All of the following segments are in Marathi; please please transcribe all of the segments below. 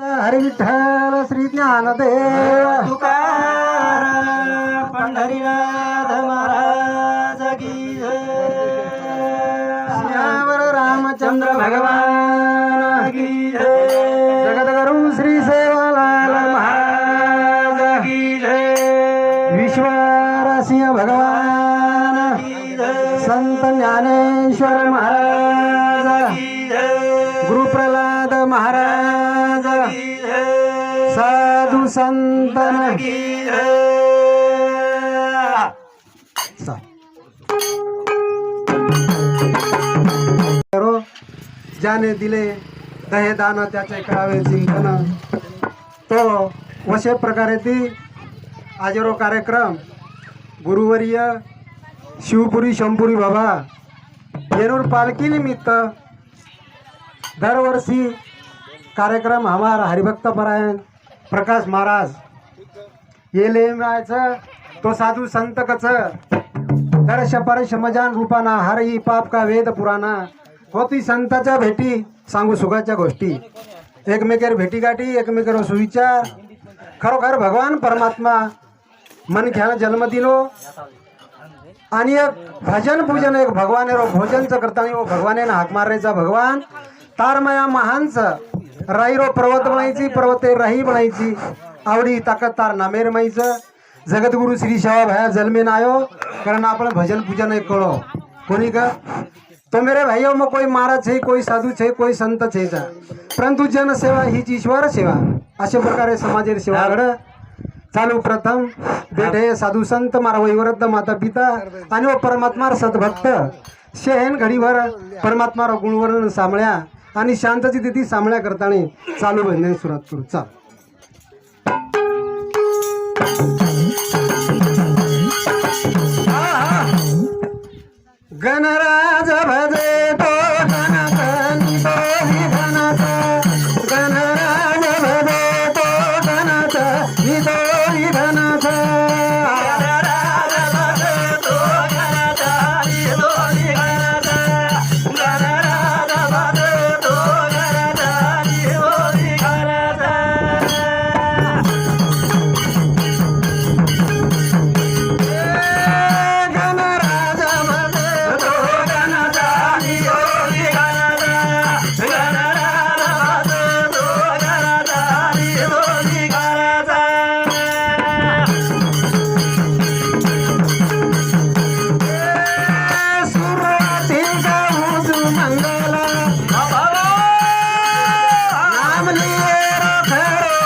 हरी विठ्ठल श्री ज्ञानदेव तुकाराम पंढरीनाथ महाराज की. श्यावर रामचंद्र भगवान की. जगद्गुरु श्री सेवालाल महाराज की जय. विश्वार सिंह भगवान. संत ज्ञानेश्वर महाराज संतन की करो ज्याने दिले दहे दान त्याचे करावे चिंतन तो वशे प्रकारे ती आजरो कार्यक्रम गुरुवर्य शिवपुरी शंपुरी बाबा येरूर पालखी निमित्त दरवर्षी कार्यक्रम हमार हरिभक्त परायण. प्रकाश महाराज. ये लेमायचं तो साधू संत कच दर्श परश मजान रूपाना हरही पाप का वेद पुराणा होती संताच्या भेटी सांगू सुखाच्या गोष्टी. एकमेकेर भेटीगाठी एकमेकेर सुविचार. खरोखर भगवान परमात्मा मन घ्यान जन्म दिलो. आणि एक भजन पूजन एक भगवान भोजनचं करताना भगवाने भगवानेनं हाक मारायचा भगवान. तारमया महानचं राईरो पर्वत म्हणायची पर्वते राही म्हणायची आवडी ताकद तार नामेर म्हणायचं जगद्गुरु श्री शेवा भाया जन्मे नायो कारण आपण भजन पूजन नाही कळो कोणी का? तो मेरे भाइयों में कोई महाराज छे कोई साधू छे कोई संत छे जा. परंतु जनसेवा हीच ईश्वर सेवा. अशा प्रकारे समाजेर सेवा घड चालू प्रथम बेठे साधू संत मारा वैवरद्ध माता पिता आणि व परमात्मा सद्भक्त. शेहेन घडीभर परमात्मा गुणवर्णन सांभळ्या आणि शांतची तिथी सांभाळ्या करताना चालू भजन सुरुवात करू चाल. गणर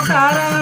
खरो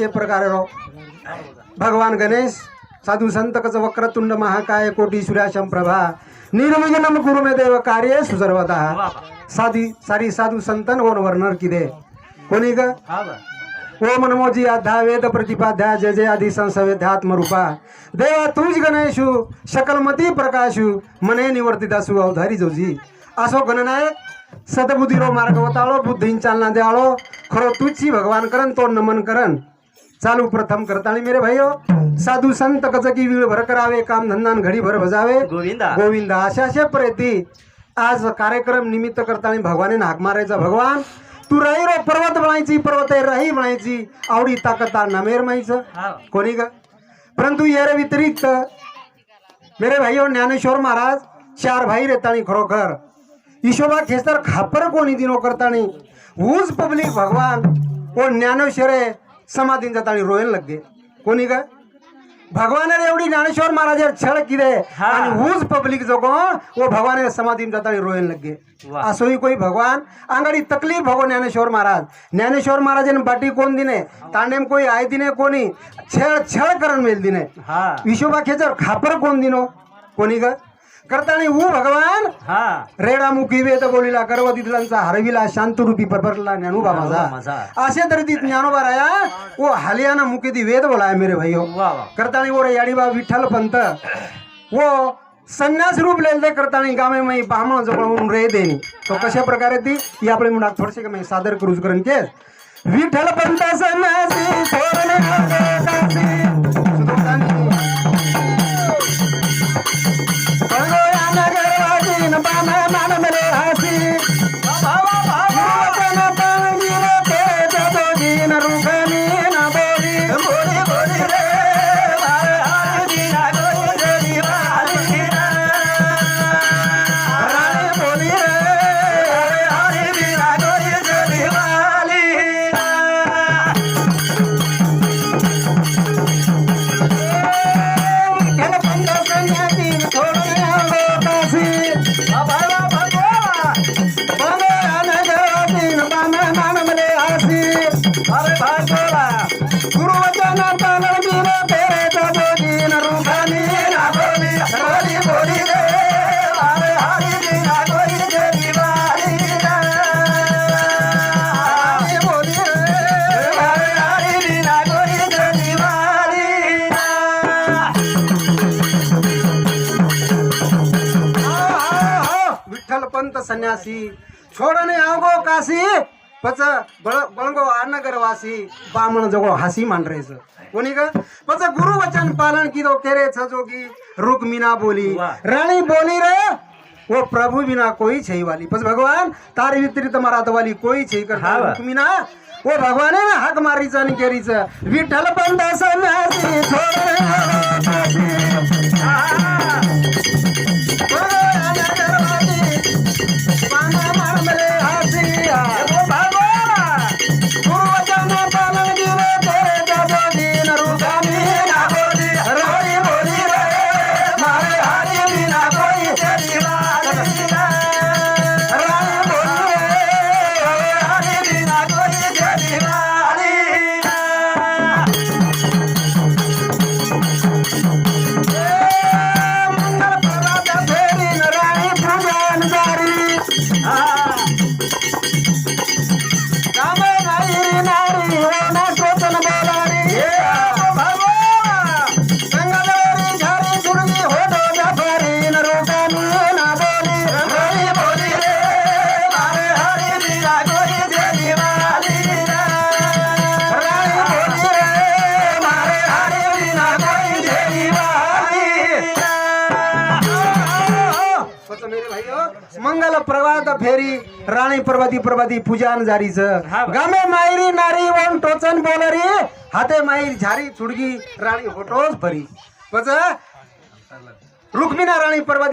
असे प्रकारे रो भगवान गणेश साधू संत कच वक्रतुंड महाकाय कोटी सूर्याशम प्रभा निर्विघ्नम गुरु मे देव कार्य सुसर्वता साधी सारी साधू संतन ओन वर्णर किदे. कोणी ग? ओम नमोजी अध्या वेद प्रतिपाध्या जय जय आधी संसवेध्यात्म रूपा देवा तुझ गणेशु शकलमती प्रकाशु मने निवर्तितासु अवधारी जोजी. असो गणनायक सदबुद्धीरो मार्ग वताळो बुद्धीन चालना द्याळो खरो तुझी भगवान करन तो नमन करन चालू प्रथम करताळी मेरे भाईयो साधू संत कचकी वेळ भर करावे काम धंदान घडी भर भजावे. गोविंदा. गोविंदा अशा अशा प्रयती आज कार्यक्रम निमित्त करताना भगवाने हाक मारायचा भगवान. तू राही रो पर्वत बनायची पर्वत राही बनायची आवडी ताकता नमेर हा. कोणी ग परंतु यारे व्यतिरिक्त मेरे भाईओ ज्ञानेश्वर महाराज चार भाई रेतानी खरोखर. ईशोबा खेस्तर खापर कोणी दिनो करतानी. ऊज पब्लिक भगवान. ओ ज्ञानेश्वरे समाधीन जातानी रोयन लगे कोणी ग? भगवानाने एवढी ज्ञानेश्वर महाराज छळ किदे. आणि ऊज पब्लिक जो वो भगवाने समाधीन जातानी रोयन लगे वा. असोही कोई भगवान आंगडी तकलीफ भगो ज्ञानेश्वर महाराज. ज्ञानेश्वर महाराजन बाटी कोण दिने तांडेम कोई आय दिने कोणी छळ छळ करण मेल दिने. हा. विशोबा खेचर खापर कोण दिनो? कोणी ग? करतानी ऊ भगवान. हा. रेडामुखी वेद बोलिला गर्व दिदलांचा हरविला शांतरूपी परपरला ज्ञानोबा माझा. असे तरी ती ज्ञानोबा राया वो हालियाना मुखी दी वेद बोलाय मेरे वा करतानी वो रे याडीबा विठ्ठल पंत. वो संन्यास रूप लेल दे करतानी गामे मै ब्राह्मण जवळ रे देनी तो कशा प्रकारे ती? ही आपले मुलात थोडेसे मी सादर करूच करून के विठ्ठल पंत संन्यासी நானமலே ஆசி. विठ्ठल पंत संन्यासी छोडणे आवगो काशी पच बळ बळगो नगरवासी बामण जगो हासी मांडरेच. कोणी ग? पच गुरु वचन पालन किदो केरे जोगी रुक्मिना बोली. राणी बोली रे वो प्रभु बिना कोई छई वाली। पच भगवान तार वितरित मरात वाली कोई छई करता हा, वाह. रुक्मिना वो भगवान आहे ना हाक मारीच आणि केरीच विठ्ठल पंत संन्यासी मंगल प्रभात फेरी राणी पर्वती पर्वती पूजान जारीच हा बा. गामे मायरी नारी वन टोचन बोलरी हाते माईर झारी चुडगी राणी होटोस भरी. रुक्मिणा राणी पर्वती